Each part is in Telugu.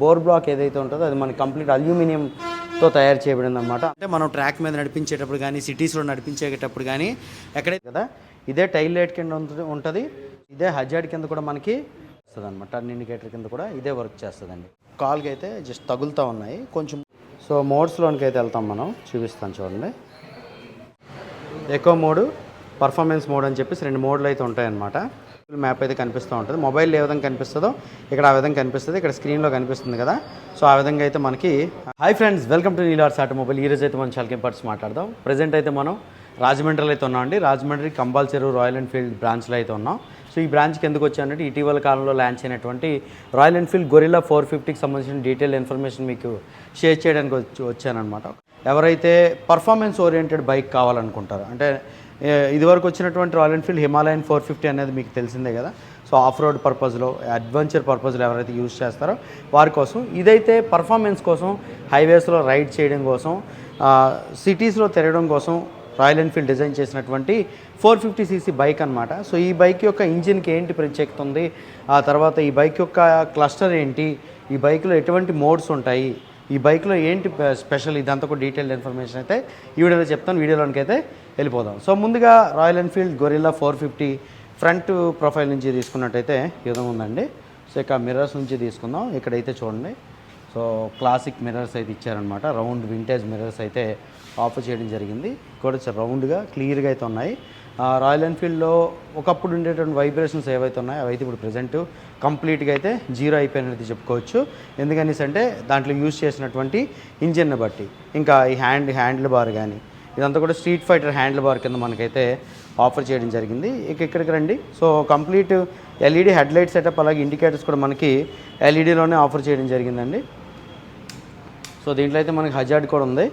బోర్ బ్లాక్ ఏదైతే ఉంటుందో అది మనకి కంప్లీట్ అల్యూమినియంతో తయారు చేయబడింది అనమాట అంటే మనం ట్రాక్ మీద నడిపించేటప్పుడు కానీ సిటీస్లో నడిపించేటప్పుడు కానీ ఎక్కడైతే కదా ఇదే టైల్ లైట్ కింద ఉంటుంది ఇదే హజార్డ్ కింద కూడా మనకి వస్తుంది అనమాట టర్న్ ఇండికేటర్ కింద కూడా ఇదే వర్క్ చేస్తుందండి. కాల్కి అయితే జస్ట్ తగులుతూ ఉన్నాయి. కొంచెం సో మోడ్స్లోనికి అయితే వెళ్తాం మనం. చూపిస్తాను చూడండి. ఎకో మోడ్ పర్ఫార్మెన్స్ మోడ్ అని చెప్పేసి రెండు మోడ్లు అయితే ఉంటాయన్నమాట. మ్యాప్ అయితే కనిపిస్తూ ఉంటుంది. మొబైల్ ఏ విధంగా కనిపిస్తుందో ఇక్కడ ఆ విధంగా కనిపిస్తుంది. ఇక్కడ స్క్రీన్లో కనిపిస్తుంది కదా. సో ఆ విధంగా అయితే మనకి hi friends welcome to Neelars automobile ఈ రోజు అయితే మనం చాలా పార్ట్స్ మాట్లాడదాం. ప్రజెంట్ అయితే మనం రాజమండ్రిలో అయితే ఉన్నాం అండి. రాజమండ్రి కంపల్సరీ రాయల్ ఎన్ఫీల్డ్ బ్రాంచ్లో అయితే ఉన్నాం. సో ఈ బ్రాంచ్కి ఎందుకు వచ్చానంటే ఇటీవల కాలంలో లాంచ్ అయినటువంటి రాయల్ ఎన్ఫీల్డ్ గొరిల్లా ఫోర్ ఫిఫ్టీకి సంబంధించిన డీటెయిల్ ఇన్ఫర్మేషన్ మీకు షేర్ చేయడానికి వచ్చి వచ్చానమాట ఎవరైతే పర్ఫార్మెన్స్ ఓరియంటెడ్ బైక్ కావాలనుకుంటారో అంటే ఇదివరకు వచ్చినటువంటి Royal Enfield Himalayan four fifty అనేది మీకు తెలిసిందే కదా. సో ఆఫ్ రోడ్ పర్పస్లో అడ్వెంచర్ పర్పస్లో ఎవరైతే యూజ్ చేస్తారో వారి కోసం ఇదైతే పర్ఫార్మెన్స్ కోసం హైవేస్లో రైడ్ చేయడం కోసం సిటీస్లో తిరగడం కోసం రాయల్ ఎన్ఫీల్డ్ డిజైన్ చేసినటువంటి ఫోర్ ఫిఫ్టీ సీసీ బైక్ అనమాట సో ఈ బైక్ యొక్క ఇంజిన్కి ఏంటి ప్రత్యేకత ఉంది? ఆ తర్వాత ఈ బైక్ యొక్క క్లస్టర్ ఏంటి? ఈ బైక్లో ఎటువంటి మోడ్స్ ఉంటాయి? ఈ బైక్లో ఏంటి స్పెషల్? ఇదంతా కూడా డీటెయిల్ ఇన్ఫర్మేషన్ అయితే ఈ వీడియోలో చెప్తాను. వీడియోలోనికి అయితే వెళ్ళిపోదాం. సో ముందుగా Royal Enfield Gorilla four fifty front profile నుంచి తీసుకున్నట్టయితే ఈ విధంగా ఉందండి. సో ఇక మిర్రర్స్ నుంచి తీసుకుందాం. ఇక్కడైతే చూడండి. సో క్లాసిక్ మిర్రర్స్ అయితే ఇచ్చారనమాట రౌండ్ వింటేజ్ మిర్రర్స్ అయితే ఆఫర్ చేయడం జరిగింది. కూడా రౌండ్గా క్లియర్గా అయితే ఉన్నాయి. రాయల్ ఎన్ఫీల్డ్లో ఒకప్పుడు ఉండేటువంటి వైబ్రేషన్స్ ఏవైతే ఉన్నాయో అవైతే ఇప్పుడు ప్రజెంట్ కంప్లీట్గా అయితే జీరో అయిపోయినది చెప్పుకోవచ్చు. ఎందుకనేసి అంటే దాంట్లో యూజ్ చేసినటువంటి ఇంజిన్ని బట్టి ఇంకా ఈ హ్యాండ్ హ్యాండిల్ బార్ కానీ ఇదంతా కూడా స్ట్రీట్ ఫైటర్ హ్యాండిల్ బార్ కింద మనకైతే ఆఫర్ చేయడం జరిగింది. ఇక ఇక్కడికి రండి. So complete LED headlight setup అలాగే ఇండికేటర్స్ కూడా మనకి ఎల్ఈడిలోనే ఆఫర్ చేయడం జరిగిందండి. సో దీంట్లో అయితే మనకి హజార్డ్ కూడా ఉంది.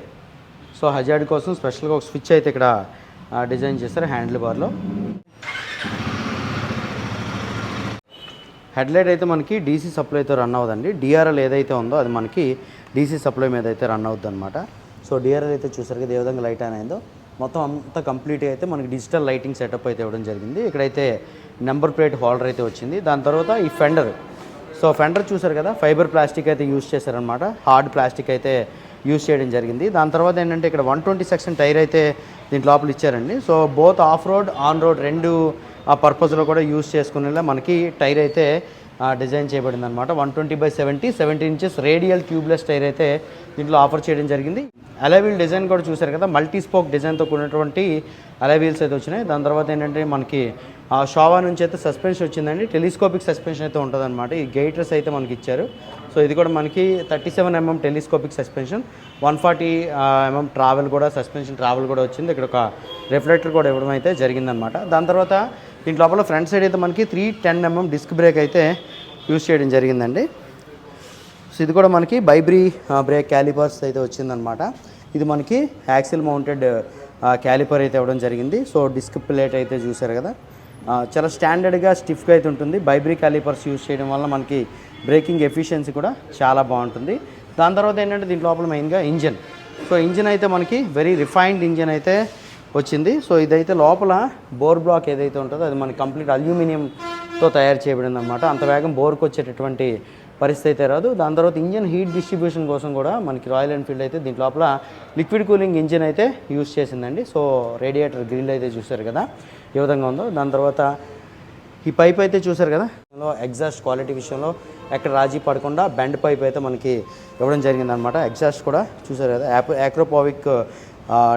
సో హజార్డ్ కోసం స్పెషల్గా ఒక స్విచ్ అయితే ఇక్కడ డిజైన్ చేశారు హ్యాండిల్ బార్లో. హెడ్లైట్ అయితే మనకి డీసీ సప్లైతో రన్ అవ్వదండి. డిఆర్ఎల్ ఏదైతే ఉందో అది మనకి డీసీ సప్లై మీద అయితే రన్ అవుద్ది అనమాట సో డిఆర్ఎల్ అయితే చూసారు కదా ఏ విధంగా లైట్ ఆన్ అయిందో. మొత్తం అంతా కంప్లీట్గా అయితే మనకి డిజిటల్ లైటింగ్ సెటప్ అయితే ఇవ్వడం జరిగింది. ఇక్కడైతే నెంబర్ ప్లేట్ హోల్డర్ అయితే వచ్చింది. దాని తర్వాత ఈ ఫెండర్ సో ఫెండర్ చూసారు కదా ఫైబర్ ప్లాస్టిక్ అయితే యూస్ చేశారనమాట హార్డ్ ప్లాస్టిక్ అయితే యూస్ చేయడం జరిగింది. దాని తర్వాత ఏంటంటే ఇక్కడ వన్ ట్వంటీ సెక్షన్ టైర్ అయితే దీని లోపల ఇచ్చారండి. So both off road on road రెండు ఆ పర్పస్లో కూడా యూజ్ చేసుకునేలా మనకి టైర్ అయితే ఆ, డిజైన్ చేయబడింది అనమాట one twenty by seventy seventy inches radial tubeless tyre అయితే దీంట్లో ఆఫర్ చేయడం జరిగింది. అలవీల్ డిజైన్ కూడా చూసారు కదా మల్టీ స్పోక్ డిజైన్తో కూడినటువంటి అలవీల్స్ అయితే వచ్చినాయి. దాని తర్వాత ఏంటంటే మనకి షోవా నుంచి అయితే సస్పెన్షన్ వచ్చిందండి. టెలిస్కోపిక్ సస్పెన్షన్ అయితే ఉంటుందన్నమాట. ఈ గైటర్స్ అయితే మనకి ఇచ్చారు. సో ఇది కూడా మనకి thirty seven mm telescopic suspension one forty mm travel కూడా సస్పెన్షన్ ట్రావెల్ కూడా వచ్చింది. ఇక్కడ ఒక రిఫ్లెక్టర్ కూడా ఇవ్వడం అయితే జరిగిందనమాట దాని తర్వాత దీంట్ లోపల ఫ్రంట్ సైడ్ అయితే మనకి three ten MM disc brake అయితే యూస్ చేయడం జరిగిందండి. సో ఇది కూడా మనకి బైబ్రీ బ్రేక్ క్యాలిపర్స్ అయితే వచ్చిందనమాట ఇది మనకి యాక్సిల్ మౌంటెడ్ క్యాలిపర్ అయితే ఇవ్వడం జరిగింది. సో డిస్క్ ప్లేట్ అయితే చూసారు కదా. చాలా స్టాండర్డ్గా స్టిఫ్గా అయితే ఉంటుంది. బైబ్రీ క్యాలిపర్స్ యూజ్ చేయడం వల్ల మనకి బ్రేకింగ్ ఎఫిషియన్సీ కూడా చాలా బాగుంటుంది. దాని తర్వాత ఏంటంటే దీని లోపల మెయిన్గా ఇంజన్. సో ఇంజన్ అయితే మనకి వెరీ రిఫైన్డ్ ఇంజన్ అయితే వచ్చింది. సో ఇదైతే లోపల బోర్ బ్లాక్ ఏదైతే ఉంటుందో అది మనకి కంప్లీట్ అల్యూమినియంతో తయారు చేయబడింది అనమాట అంత వేగం బోర్కి వచ్చేటటువంటి పరిస్థితి అయితే రాదు. దాని తర్వాత ఇంజన్ హీట్ డిస్ట్రిబ్యూషన్ కోసం కూడా మనకి రాయల్ ఎన్ఫీల్డ్ అయితే దీంట్ లోపల లిక్విడ్ కూలింగ్ ఇంజిన్ అయితే యూస్ చేసిందండి. సో రేడియేటర్ గ్రిల్ అయితే చూసారు కదా ఏ విధంగా ఉందో. దాని తర్వాత ఈ పైప్ అయితే చూసారు కదా ఎగ్జాస్ట్ క్వాలిటీ విషయంలో ఎక్కడ రాజీ పడకుండా బెండ్ పైప్ అయితే మనకి ఇవ్వడం జరిగిందనమాట ఎగ్జాస్ట్ కూడా చూసారు కదా యాప్ యాక్రోపావిక్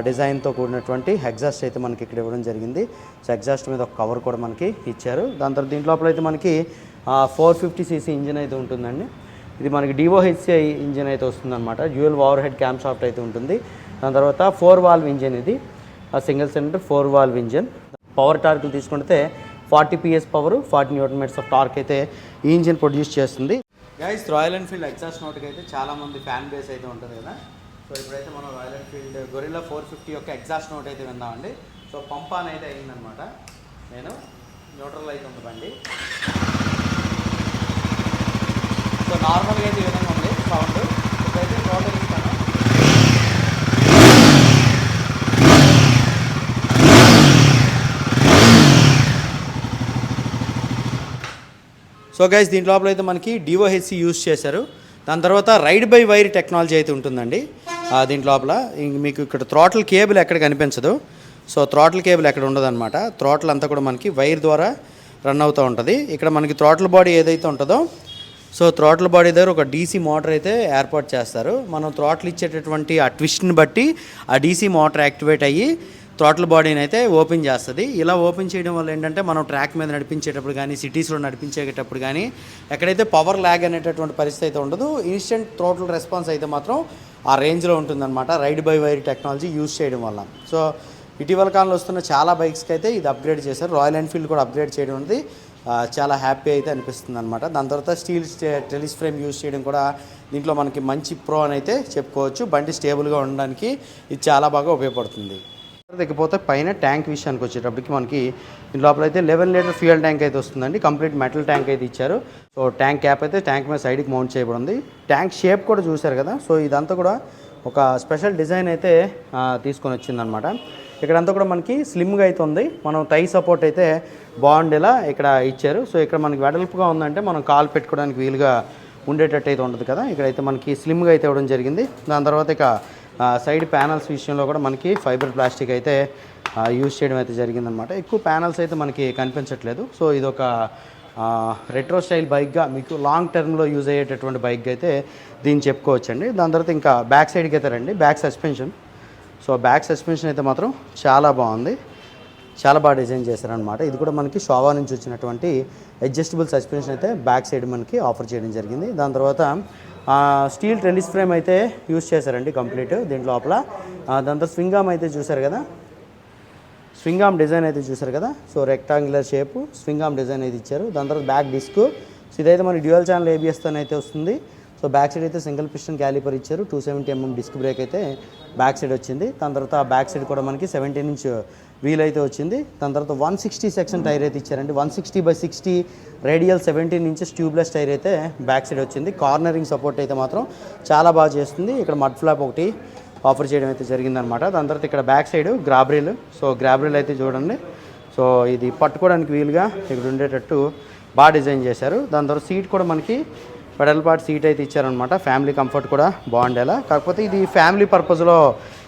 డిజైన్తో కూడినటువంటి ఎగ్జాస్ట్ అయితే మనకి ఇక్కడ ఇవ్వడం జరిగింది. సో ఎగ్జాస్ట్ మీద ఒక కవర్ కూడా మనకి ఇచ్చారు. దాని తర్వాత దీంట్లోపల అయితే మనకి ఫోర్ ఫిఫ్టీ సీసీ ఇంజిన్ అయితే ఉంటుందండి. ఇది మనకి డివోహెచ్సిఐ ఇంజిన్ అయితే వస్తుందన్నమాట. Dual overhead camshaft అయితే ఉంటుంది. దాని తర్వాత ఫోర్ వాల్వ్ ఇంజిన్ ఇది. ఆ single cylinder four valve engine. Power టార్క్లు తీసుకుంటే forty PS power forty newton meters of torque అయితే ఈ ఇంజిన్ ప్రొడ్యూస్ చేస్తుంది. గైస్ రాయల్ ఎన్ఫీల్డ్ ఎగ్జాస్ట్ నోట్కి అయితే చాలామంది ఫ్యాన్ బేస్ అయితే ఉంటుంది కదా. సో ఇప్పుడైతే మనం Royal Enfield Gorilla four fifty యొక్క ఎగ్జాస్ట్ నోట్ అయితే విందామండి. సో పంప్ అయితే అయిందనమాట నేను న్యూట్రల్ అయితే ఉంది బండి. సో నార్మల్గా అయితే విధంగా ఉంది సౌండ్ ఇప్పుడైతే టోటల్ ఇస్తాను. సో గైస్ దీని లోపల అయితే మనకి డివోహెచ్సి యూస్ చేశారు. దాని తర్వాత రైడ్ బై వైర్ టెక్నాలజీ అయితే ఉంటుందండి. ఆ, దీంట్ లోపల ఇంక మీకు ఇక్కడ థ్రాటిల్ కేబుల్ ఎక్కడ కనిపించదు. సో థ్రాటిల్ కేబుల్ ఎక్కడ ఉండదన్నమాట. థ్రాటిల్ అంతా కూడా మనకి వైర్ ద్వారా రన్ అవుతూ ఉంటుంది. ఇక్కడ మనకి థ్రాటిల్ బాడీ ఏదైతే ఉంటుందో సో థ్రాటిల్ బాడీ దగ్గర ఒక డీసీ మోటార్ అయితే ఏర్పాటు చేస్తారు. మనం థ్రాటిల్ ఇచ్చేటటువంటి ఆ ట్విస్ట్ని బట్టి ఆ డీసీ మోటార్ యాక్టివేట్ అయ్యి థ్రాటిల్ బాడీని అయితే ఓపెన్ చేస్తుంది. ఇలా ఓపెన్ చేయడం వల్ల ఏంటంటే మనం ట్రాక్ మీద నడిపించేటప్పుడు కానీ సిటీస్లో నడిపించేటప్పుడు కానీ ఎక్కడైతే పవర్ ల్యాగ్ అనేటటువంటి పరిస్థితి అయితే ఉండదు ఇన్స్టెంట్ థ్రోటల్ రెస్పాన్స్ అయితే మాత్రం ఆ రేంజ్లో ఉంటుందన్నమాట. Ride by wire technology use చేయడం వల్ల. సో ఇటీవల కాలంలో వస్తున్న చాలా బైక్స్కి అయితే ఇది అప్గ్రేడ్ చేశారు. రాయల్ ఎన్ఫీల్డ్ కూడా అప్గ్రేడ్ చేయడం ఉంది. చాలా హ్యాపీ అయితే అనిపిస్తుంది అనమాట దాని తర్వాత స్టీల్ టెలిస్ ఫ్రేమ్ యూజ్ చేయడం కూడా దీంట్లో మనకి మంచి ప్రో అని అయితే చెప్పుకోవచ్చు. బండి స్టేబుల్గా ఉండడానికి ఇది చాలా బాగా ఉపయోగపడుతుంది. దగ్గరపోతే పైన ట్యాంక్ విషయానికి వచ్చేటప్పటికి మనకి దీని లోపల అయితే లెవెన్ లీటర్ ఫ్యూయల్ ట్యాంక్ అయితే వస్తుందండి. కంప్లీట్ మెటల్ ట్యాంక్ అయితే ఇచ్చారు. సో ట్యాంక్ క్యాప్ అయితే ట్యాంక్ మీద సైడ్కి మౌంట్ చేయబడింది. ట్యాంక్ షేప్ కూడా చూశారు కదా. సో ఇదంతా కూడా ఒక స్పెషల్ డిజైన్ అయితే తీసుకొని వచ్చిందనమాట ఇక్కడంతా కూడా మనకి స్లిమ్గా అయితే ఉంది. మనం టై సపోర్ట్ అయితే బాగుండేలా ఇక్కడ ఇచ్చారు. సో ఇక్కడ మనకి వెడల్పుగా ఉందంటే మనం కాల్ పెట్టుకోవడానికి వీలుగా ఉండేటట్టు అయితే ఉంటుంది కదా. ఇక్కడైతే మనకి స్లిమ్గా అయితే ఇవ్వడం జరిగింది. దాని తర్వాత ఇక సైడ్ ప్యానల్స్ విషయంలో కూడా మనకి ఫైబర్ ప్లాస్టిక్ అయితే యూస్ యూజ్ చేయడం అయితే జరిగిందనమాట ఎక్కువ ప్యానల్స్ అయితే మనకి కనిపించట్లేదు. సో ఇది ఒక రెట్రో స్టైల్ బైక్గా మీకు లాంగ్ టర్మ్లో యూజ్ అయ్యేటటువంటి బైక్ అయితే దీన్ని చెప్పుకోవచ్చండి. దాని తర్వాత ఇంకా బ్యాక్ సైడ్కి అయితే రండి. Back suspension. So back suspension అయితే మాత్రం చాలా బాగుంది. చాలా బాగా డిజైన్ చేశారనమాట ఇది కూడా మనకి షోవా నుంచి వచ్చినటువంటి అడ్జస్టబుల్ సస్పెన్షన్ అయితే బ్యాక్ సైడ్ మనకి ఆఫర్ చేయడం జరిగింది. దాని తర్వాత స్టీల్ టెన్నిస్ ఫ్రేమ్ అయితే యూస్ చేశారండి కంప్లీట్ దీంట్ లోపల. దాంతో దాని తర్వాత స్వింగామ్ అయితే చూశారు కదా? స్వింగామ్ డిజైన్ అయితే చూశారు కదా? So rectangular shape swingarm design అయితే ఇచ్చారు. దాని తర్వాత బ్యాక్ డిస్క్. సో ఇదైతే మన డ్యూయల్ ఛానల్ ఏబిఎస్తో అయితే వస్తుంది. సో బ్యాక్ సైడ్ అయితే సింగిల్ పిస్టన్ క్యాలిపర్ ఇచ్చారు. Two seventy MM disc brake అయితే బ్యాక్ సైడ్ వచ్చింది. దాని తర్వాత ఆ బ్యాక్ సైడ్ కూడా మనకి సెవెంటీన్ ఇంచ్ వీల్ అయితే వచ్చింది. దాని తర్వాత వన్ సిక్స్టీ సెక్షన్ టైర్ అయితే ఇచ్చారండి. One sixty by sixty radial seventeen inches tubeless tyre అయితే బ్యాక్ సైడ్ వచ్చింది. కార్నరింగ్ సపోర్ట్ అయితే మాత్రం చాలా బాగా చేస్తుంది. ఇక్కడ మడ్ ఫ్లాప్ ఒకటి ఆఫర్ చేయడం అయితే జరిగిందనమాట దాని తర్వాత ఇక్కడ back side grab rail so grab rail అయితే చూడండి. సో ఇది పట్టుకోవడానికి వీలుగా ఇక్కడ ఉండేటట్టు బాగా డిజైన్ చేశారు. దాని తర్వాత సీట్ కూడా మనకి పెడల్ పార్ట్ సీట్ అయితే ఇచ్చారనమాట ఫ్యామిలీ కంఫర్ట్ కూడా బాగుండేలా. కాకపోతే ఇది ఫ్యామిలీ పర్పస్లో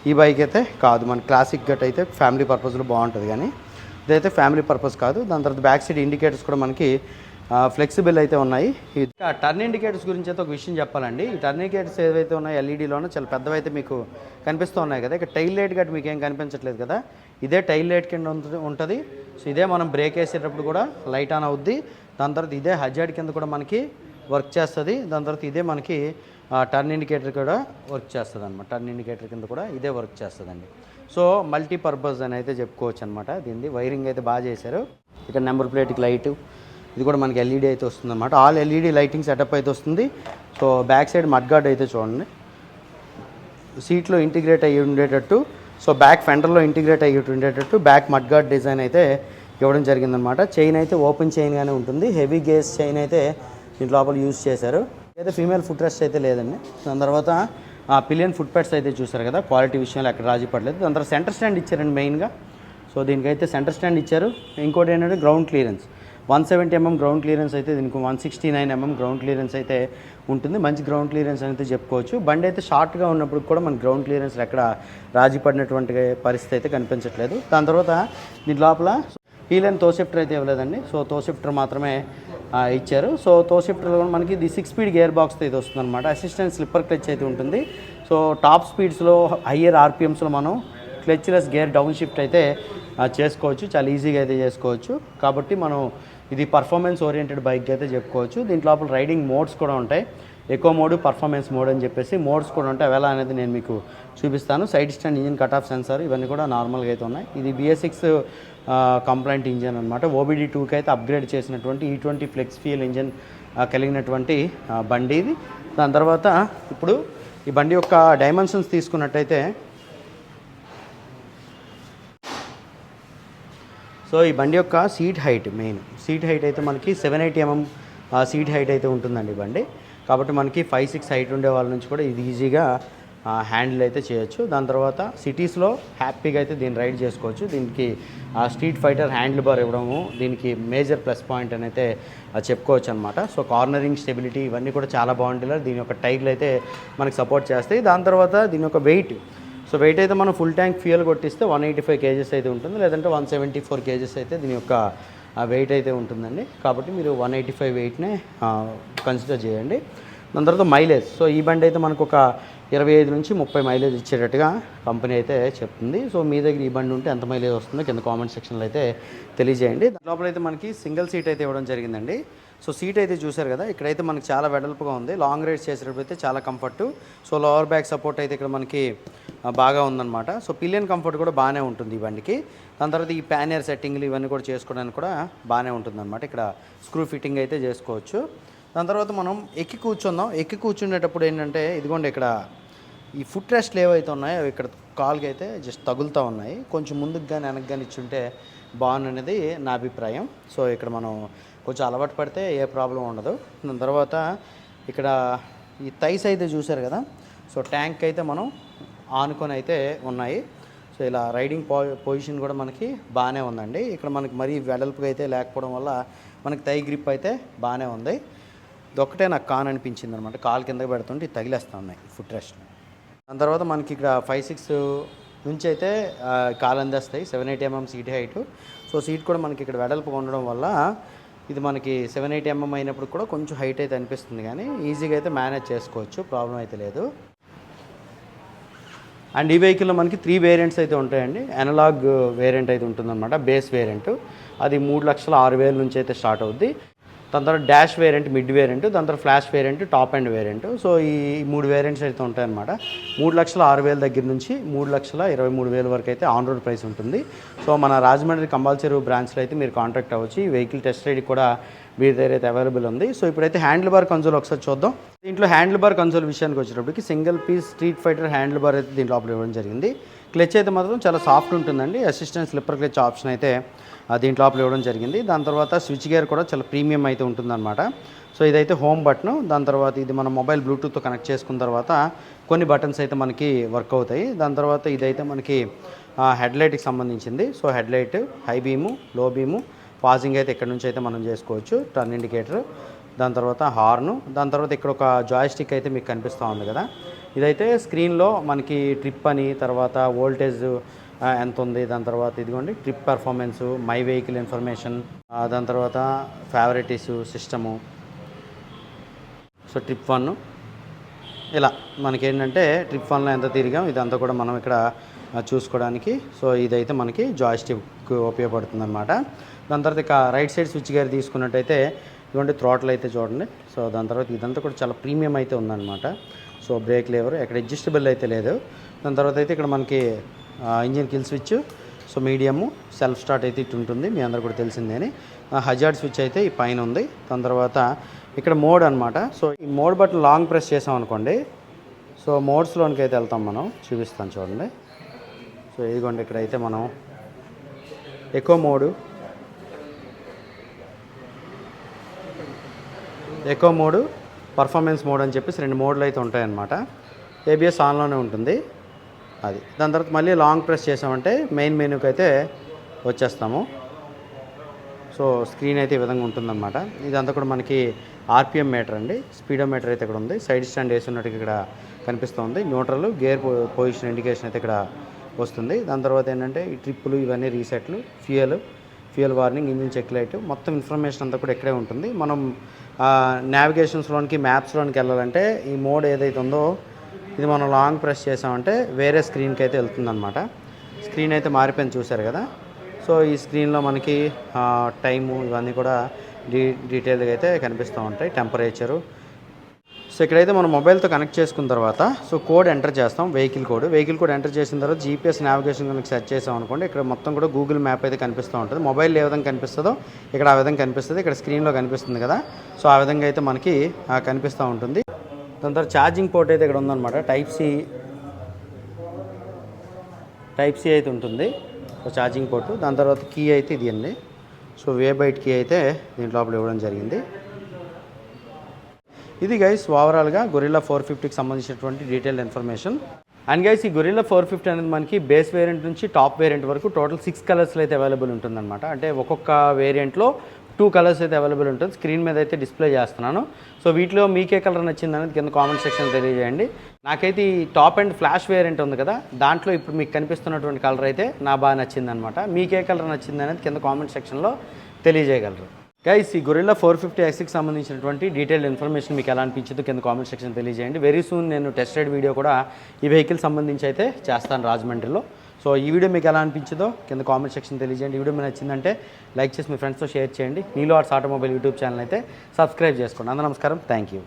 ఈ బైక్ అయితే కాదు. మన క్లాసిక్ గట్ అయితే ఫ్యామిలీ పర్పస్లో బాగుంటుంది కానీ ఇదైతే ఫ్యామిలీ పర్పస్ కాదు. దాని తర్వాత బ్యాక్ సైడ్ ఇండికేటర్స్ కూడా మనకి ఫ్లెక్సిబుల్ అయితే ఉన్నాయి. ఇంకా టర్న్ ఇండికేటర్స్ గురించి అయితే ఒక విషయం చెప్పాలండి. ఈ టర్న్ ఇండికేటర్స్ ఏవైతే ఉన్నాయో ఎల్ఈడీలోనో చాలా పెద్దవి అయితే మీకు కనిపిస్తూ ఉన్నాయి కదా. ఇక టైల్ లైట్ గట్ మీకు ఏం కనిపించట్లేదు కదా. ఇదే టైల్ లైట్ కింద ఉంటుంది- ఉంటుంది. సో ఇదే మనం బ్రేక్ వేసేటప్పుడు కూడా లైట్ ఆన్ అవుద్ది. దాని తర్వాత ఇదే హజార్డ్ కింద కూడా మనకి వర్క్ చేస్తుంది. దాని తర్వాత ఇదే మనకి టర్న్ ఇండికేటర్ కూడా వర్క్ చేస్తుంది అనమాట టర్న్ ఇండికేటర్ కింద కూడా ఇదే వర్క్ చేస్తుందండి. సో మల్టీపర్పస్ అని అయితే చెప్పుకోవచ్చు అనమాట దీన్ని వైరింగ్ అయితే బాగా చేశారు. ఇక్కడ నెంబర్ ప్లేట్కి లైట్ ఇది కూడా మనకి ఎల్ఈడి అయితే వస్తుంది అనమాట ఆల్ ఎల్ఈడి లైటింగ్ సెటప్ అయితే వస్తుంది. సో బ్యాక్ సైడ్ మడ్గార్డ్ అయితే చూడండి. సీట్లో ఇంటిగ్రేట్ అయ్యి ఉండేటట్టు సో బ్యాక్ ఫెండర్లో ఇంటిగ్రేట్ అయ్యి ఉండేటట్టు బ్యాక్ మడ్గార్డ్ డిజైన్ అయితే ఇవ్వడం జరిగిందనమాట చైన్ అయితే ఓపెన్ చైన్గానే ఉంటుంది. హెవీ గేస్ చైన్ అయితే దీని లోపల యూజ్ చేశారు. అయితే ఫీమేల్ ఫుట్ రెస్ట్ అయితే లేదండి దాని తర్వాత పిలియన్ ఫుట్ ప్యాడ్స్ అయితే చూసారు కదా క్వాలిటీ విషయంలో ఎక్కడ రాజీ పడలేదు. దాని తర్వాత సెంటర్ స్టాండ్ ఇచ్చారండి మెయిన్గా సో దీనికైతే సెంటర్ స్టాండ్ ఇచ్చారు. ఇంకోటి ఏంటంటే ground clearance one seventy mm ground clearance అయితే దీనికి one sixty nine mm ground clearance అయితే ఉంటుంది. మంచి గ్రౌండ్ క్లియరెన్స్ అయితే చెప్పుకోవచ్చు. బండి అయితే షార్ట్గా ఉన్నప్పుడు కూడా మన గ్రౌండ్ క్లియరెన్స్ ఎక్కడ రాజీ పడినటువంటి పరిస్థితి అయితే కనిపించట్లేదు. దాని తర్వాత దీని లోపల హీల్తో షిఫ్టర్ అయితే ఇవ్వలేదండి. సో తోసెప్టర్ మాత్రమే ఇచ్చారు. సో తోసెప్టర్లో కూడా మనకి ఇది సిక్స్ స్పీడ్ గేర్ బాక్స్ అయితే వస్తుంది అనమాట అసిస్టెంట్ స్లిప్పర్ క్లచ్ అయితే ఉంటుంది. సో టాప్ స్పీడ్స్లో హయ్యర్ ఆర్పిఎమ్స్లో మనం క్లచ్లెస్ గేర్ డౌన్ షిఫ్ట్ అయితే చేసుకోవచ్చు. చాలా ఈజీగా అయితే చేసుకోవచ్చు. కాబట్టి మనం ఇది పర్ఫార్మెన్స్ ఓరియంటెడ్ బైక్ అయితే చెప్పుకోవచ్చు. దీంట్లో లోపల రైడింగ్ మోడ్స్ కూడా ఉంటాయి. ఎక్కువ మోడ్ పర్ఫార్మెన్స్ మోడ్ అని చెప్పేసి మోడ్స్ కూడా ఉంటాయి. అవి ఎలా అనేది నేను మీకు చూపిస్తాను. Side stand engine cut off sensor ఇవన్నీ కూడా నార్మల్గా అయితే ఉన్నాయి. ఇది బిఎస్ సిక్స్ కంప్లైంట్ ఇంజన్ అనమాట ఓబిడి టూకి అయితే అప్గ్రేడ్ చేసినటువంటి ఈ ట్వంటీ ఫ్లెక్స్ ఫ్యూయల్ ఇంజన్ కలిగినటువంటి బండి ఇది. దాని తర్వాత ఇప్పుడు ఈ బండి యొక్క డైమెన్షన్స్ తీసుకున్నట్టయితే సో ఈ బండి యొక్క seat height main seat height అయితే మనకి seven eighty mm seat height అయితే ఉంటుందండి బండి. కాబట్టి మనకి ఫైవ్ సిక్స్ హైట్ ఉండే వాళ్ళ నుంచి కూడా ఇది ఈజీగా హ్యాండిల్ అయితే చేయొచ్చు. దాని తర్వాత సిటీస్లో హ్యాపీగా అయితే దీన్ని రైడ్ చేసుకోవచ్చు. దీనికి ఆ స్ట్రీట్ ఫైటర్ హ్యాండిల్ బార్ ఇవ్వడము దీనికి మేజర్ ప్లస్ పాయింట్ అని అయితే చెప్పుకోవచ్చు అనమాట సో కార్నరింగ్ స్టెబిలిటీ ఇవన్నీ కూడా చాలా బాగుంటుంది దీని యొక్క టైర్లు అయితే మనకి సపోర్ట్ చేస్తాయి. దాని తర్వాత దీని యొక్క వెయిట్ సో వెయిట్ అయితే మనం ఫుల్ ట్యాంక్ ఫ్యూయల్ కొట్టిస్తే వన్ ఎయిటీ ఫైవ్ కేజెస్ అయితే ఉంటుంది. లేదంటే వన్ సెవెంటీ ఫోర్ కేజెస్ అయితే దీని యొక్క వెయిట్ అయితే ఉంటుందండి. కాబట్టి మీరు వన్ ఎయిటీ ఫైవ్ వెయిట్నే కన్సిడర్ చేయండి. దాని తర్వాత మైలేజ్ సో ఈ బండి అయితే మనకు ఒక ఇరవై ఐదు నుంచి ముప్పై మైలేజ్ ఇచ్చేటట్టుగా కంపెనీ అయితే చెప్తుంది. సో మీ దగ్గర ఈ బండి ఉంటే ఎంత మైలేజ్ వస్తుందో కింద కామెంట్ సెక్షన్లో అయితే తెలియజేయండి. లోపల అయితే మనకి సింగిల్ సీట్ అయితే ఇవ్వడం జరిగిందండి. సో సీట్ అయితే చూశారు కదా ఇక్కడైతే మనకి చాలా వెడల్పుగా ఉంది. లాంగ్ రైడ్స్ చేసేటప్పుడు అయితే చాలా comfort so lower back support అయితే ఇక్కడ మనకి బాగా ఉందన్నమాట. సో పిలియన్ కంఫర్ట్ కూడా బాగానే ఉంటుంది ఈ బండికి. దాని తర్వాత ఈ ప్యానియర్ సెట్టింగ్లు ఇవన్నీ కూడా చేసుకోవడానికి కూడా బాగానే ఉంటుందన్నమాట. ఇక్కడ స్క్రూ ఫిట్టింగ్ అయితే చేసుకోవచ్చు. దాని తర్వాత మనం ఎక్కి కూర్చుందాం. ఎక్కి కూర్చునేటప్పుడు ఏంటంటే ఇదిగోండి ఇక్కడ ఈ ఫుట్ రెస్ట్లు ఏవైతే ఉన్నాయో అవి ఇక్కడ కాల్కి అయితే జస్ట్ తగులుతూ ఉన్నాయి. కొంచెం ముందుకు కానీ వెనక్కి కానీ ఇచ్చుంటే బాగుందనేది నా అభిప్రాయం. సో ఇక్కడ మనం కొంచెం అలవాటు పడితే ఏ ప్రాబ్లం ఉండదు. దాని తర్వాత ఇక్కడ ఈ థైస్ అయితే చూశారు కదా? సో ట్యాంక్ అయితే మనం ఆనుకొని అయితే ఉన్నాయి. సో ఇలా రైడింగ్ పొజిషన్ కూడా మనకి బాగానే ఉందండి. ఇక్కడ మనకి మరీ వెడల్పుగా అయితే లేకపోవడం వల్ల మనకి తై గ్రిప్ అయితే బాగానే ఉంది. ఇదొక్కటే నాకు కాన్ అనిపించింది అనమాట కాలు కిందకి పెడుతుంటే ఇది తగిలేస్తా ఉన్నాయి ఫుట్ రెస్ట్ దాని తర్వాత మనకి ఇక్కడ ఫైవ్ సిక్స్ నుంచి అయితే కాలు అందేస్తాయి. Seven eight mm seat height. So seat కూడా మనకి ఇక్కడ వెడల్పుగా ఉండడం వల్ల ఇది మనకి సెవెన్ ఎయిట్ ఎంఎం అయినప్పుడు కూడా కొంచెం హైట్ అయితే అనిపిస్తుంది కానీ ఈజీగా అయితే మేనేజ్ చేసుకోవచ్చు. ప్రాబ్లం అయితే లేదు. అండ్ ఈ వెహికల్లో మనకి త్రీ వేరియంట్స్ అయితే ఉంటాయండి. అనలాగ్ వేరియంట్ అయితే ఉంటుందన్నమాట. బేస్ వేరియంట్ అది మూడు లక్షల ఆరు వేల నుంచి అయితే స్టార్ట్ అవుద్ది. దాని తర్వాత డాష్ వేరియంట్ మిడ్ వేరియంట్ దాని తర్వాత flash variant top end variant. So ఈ మూడు వేరియంట్స్ అయితే ఉంటాయన్నమాట. మూడు లక్షల ఆరు వేల దగ్గర నుంచి మూడు లక్షల ఇరవై మూడు వేల వరకు అయితే ఆన్ రోడ్ ప్రైస్ ఉంటుంది. సో మన రాజమండ్రి కంపల్సరీ బ్రాంచ్లో అయితే మీరు కాంటాక్ట్ అవ్వచ్చు. ఈ వెహికల్ టెస్ట్ రైడ్ కూడా మీ దగ్గర అయితే అవైలబుల్ ఉంది. సో ఇప్పుడైతే హ్యాండిల్ బార్ కన్సోల్ ఒకసారి చూద్దాం. దీంట్లో హ్యాండిల్ బార్ కన్సోల్ విషయానికి వచ్చేటప్పటికి single piece street fighter handle bar అయితే దీంట్లో ఇవ్వడం జరిగింది. క్లచ్ అయితే మాత్రం చాలా సాఫ్ట్ ఉంటుందండి. అసిస్టెంట్ స్లిప్పర్ క్లచ్ ఆప్షన్ అయితే దీంట్లో లోపల ఇవ్వడం జరిగింది. దాని తర్వాత స్విచ్ గేర్ కూడా చాలా ప్రీమియం అయితే ఉంటుందన్నమాట. సో ఇదైతే హోమ్ బటన్ దాని తర్వాత ఇది మన మొబైల్ బ్లూటూత్తో కనెక్ట్ చేసుకున్న తర్వాత కొన్ని బటన్స్ అయితే మనకి వర్క్ అవుతాయి. దాని తర్వాత ఇదైతే మనకి హెడ్లైట్కి సంబంధించింది. So headlight high beam low beam passing అయితే ఇక్కడ నుంచి అయితే మనం చేసుకోవచ్చు. టర్న్ ఇండికేటర్ దాని తర్వాత హార్ను దాని తర్వాత ఇక్కడ ఒక జాయిస్టిక్ అయితే మీకు కనిపిస్తూ ఉంది కదా. ఇదైతే స్క్రీన్లో మనకి ట్రిప్ అని తర్వాత వోల్టేజ్ ఎంత ఉంది దాని తర్వాత ఇదిగోండి trip performance my vehicle information దాని తర్వాత favourites system. So trip one. ఇలా మనకేంటంటే ట్రిప్ వన్లో ఎంత తిరిగాం ఇదంతా కూడా మనం ఇక్కడ చూసుకోవడానికి. సో ఇదైతే మనకి జాయిస్టిక్ ఉపయోగపడుతుంది అనమాట దాని తర్వాత ఇక రైట్ సైడ్ స్విచ్ గేర్ తీసుకున్నట్టయితే ఇదిగోండి థ్రాట్లు అయితే చూడండి. సో దాని తర్వాత ఇదంతా కూడా చాలా ప్రీమియం అయితే ఉందన్నమాట. So brake lever. ఎక్కడ అడ్జస్టబుల్ అయితే లేదు. దాని తర్వాత అయితే ఇక్కడ మనకి engine kill switch so medium self start అయితే ఇటు ఉంటుంది. మీ అందరు కూడా తెలిసిందే అని. హజార్డ్ స్విచ్ అయితే ఈ పైన ఉంది. దాని తర్వాత ఇక్కడ మోడ్ అనమాట సో ఈ మోడ్ బటన్ లాంగ్ ప్రెస్ చేసాం అనుకోండి. సో మోడ్స్లోనికి అయితే వెళ్తాం మనం. చూపిస్తాం చూడండి. సో ఇదిగోండి ఇక్కడైతే మనం eco mode. Eco mode. Performance mode అని చెప్పేసి రెండు మోడ్లు అయితే ఉంటాయన్నమాట. ఏబిఎస్ ఆన్లోనే ఉంటుంది. అది. దాని తర్వాత మళ్ళీ లాంగ్ ప్రెస్ చేసామంటే మెయిన్ మెనూకి అయితే వచ్చేస్తాము. సో స్క్రీన్ అయితే ఈ విధంగా ఉంటుందన్నమాట. ఇదంతా కూడా మనకి ఆర్పిఎం మీటర్ అండి. స్పీడోమీటర్ అయితే ఇక్కడ ఉంది. సైడ్ స్టాండ్ వేసి ఉన్నట్టుగా ఇక్కడ కనిపిస్తుంది. న్యూట్రల్ గేర్ పొజిషన్ ఇండికేషన్ అయితే ఇక్కడ వస్తుంది. దాని తర్వాత ఏంటంటే ఈ ట్రిప్పులు ఇవన్నీ రీసెట్లు fuel fuel warning engine check light మొత్తం ఇన్ఫర్మేషన్ అంతా కూడా ఇక్కడే ఉంటుంది. మనం నావిగేషన్స్లోనికి మ్యాప్స్లోనికి వెళ్ళాలంటే ఈ మోడ్ ఏదైతే ఉందో ఇది మనం లాంగ్ ప్రెస్ చేసామంటే వేరే స్క్రీన్కి అయితే వెళ్తుందన్నమాట. స్క్రీన్ అయితే మారిపోయింది చూశారు కదా? సో ఈ స్క్రీన్లో మనకి టైము ఇవన్నీ కూడా డీ డీటెయిల్గా అయితే కనిపిస్తూ ఉంటాయి. టెంపరేచరు సో ఇక్కడైతే మనం మొబైల్తో కనెక్ట్ చేసుకున్న తర్వాత సో కోడ్ ఎంటర్ చేస్తాం vehicle code. Vehicle code enter చేసిన తర్వాత జీపీఎస్ నావిగేషన్ కనుక సెర్చ్ చేసాం అనుకోండి ఇక్కడ మొత్తం కూడా గూగుల్ మ్యాప్ అయితే కనిపిస్తూ ఉంటుంది. మొబైల్ ఏ విధంగా కనిపిస్తుందో ఇక్కడ ఆ విధంగా కనిపిస్తుంది. ఇక్కడ స్క్రీన్లో కనిపిస్తుంది కదా సో ఆ విధంగా అయితే మనకి కనిపిస్తూ ఉంటుంది. దాని తర్వాత ఛార్జింగ్ పోర్ట్ అయితే ఇక్కడ ఉందన్నమాట. టైప్ సి టైప్ సి అయితే ఉంటుంది. So charging port. దాని తర్వాత కీ అయితే ఇది అండి. సో వే బైట్ కీ అయితే దీని లోపల ఇవ్వడం జరిగింది. ఇది గైస్ ఓవరాల్గా గొరిల్లా ఫోర్ ఫిఫ్టీకి సంబంధించినటువంటి డీటెయిల్ ఇన్ఫర్మేషన్ అండ్ గైస్ ఈ గొరిల్లా ఫోర్ ఫిఫ్టీ అనేది మనకి బేస్ వేరియంట్ నుంచి టాప్ వేరియంట్ వరకు టోటల్ సిక్స్ కలర్స్లో అయితే అవైలబుల్ ఉంటుందన్నమాట. అంటే ఒక్కొక్క వేరియంట్లో టూ కలర్స్ అయితే అవైలబుల్ ఉంటుంది. స్క్రీన్ మీద అయితే డిస్ప్లే చేస్తున్నాను. సో వీటిలో మీకే కలర్ నచ్చింది అనేది కింద కామెంట్ సెక్షన్ తెలియజేయండి. నాకైతే ఈ టాప్ అండ్ ఫ్లాష్ వేరియంట్ ఉంది కదా దాంట్లో ఇప్పుడు మీకు కనిపిస్తున్నటువంటి కలర్ అయితే నా బాగా నచ్చింది అనమాట మీకే కలర్ నచ్చింది అనేది కింద కామెంట్ సెక్షన్లో తెలియజేయగలరు. గైస్ ఈ గొరిల్లా ఫోర్ ఫిఫ్టీ ఎక్స్కి సంబంధించినటువంటి డీటెయిల్ ఇన్ఫర్మేషన్ మీకు ఎలా అనిపించిందో కింద కామెంట్ సెక్షన్ తెలియజేయండి. వెరీ సూన్ నేను టెస్ట్ రైడ్ వీడియో కూడా ఈ వెహికల్ సంబంధించి అయితే చేస్తాను రాజమండ్రిలో. సో ఈ వీడియో మీకు ఎలా అనిపించిందో కింద కామెంట్ సెక్షన్ తెలియజేయండి. ఈ వీడియో మీకు నచ్చిందంటే లైక్ చేసి మీ ఫ్రెండ్స్తో షేర్ చేయండి. నీలో ఆర్ట్స్ ఆటోమొబైల్ యూట్యూబ్ ఛానల్ అయితే సబ్స్క్రైబ్ చేసుకోండి. అందరూ నమస్కారం. Thank you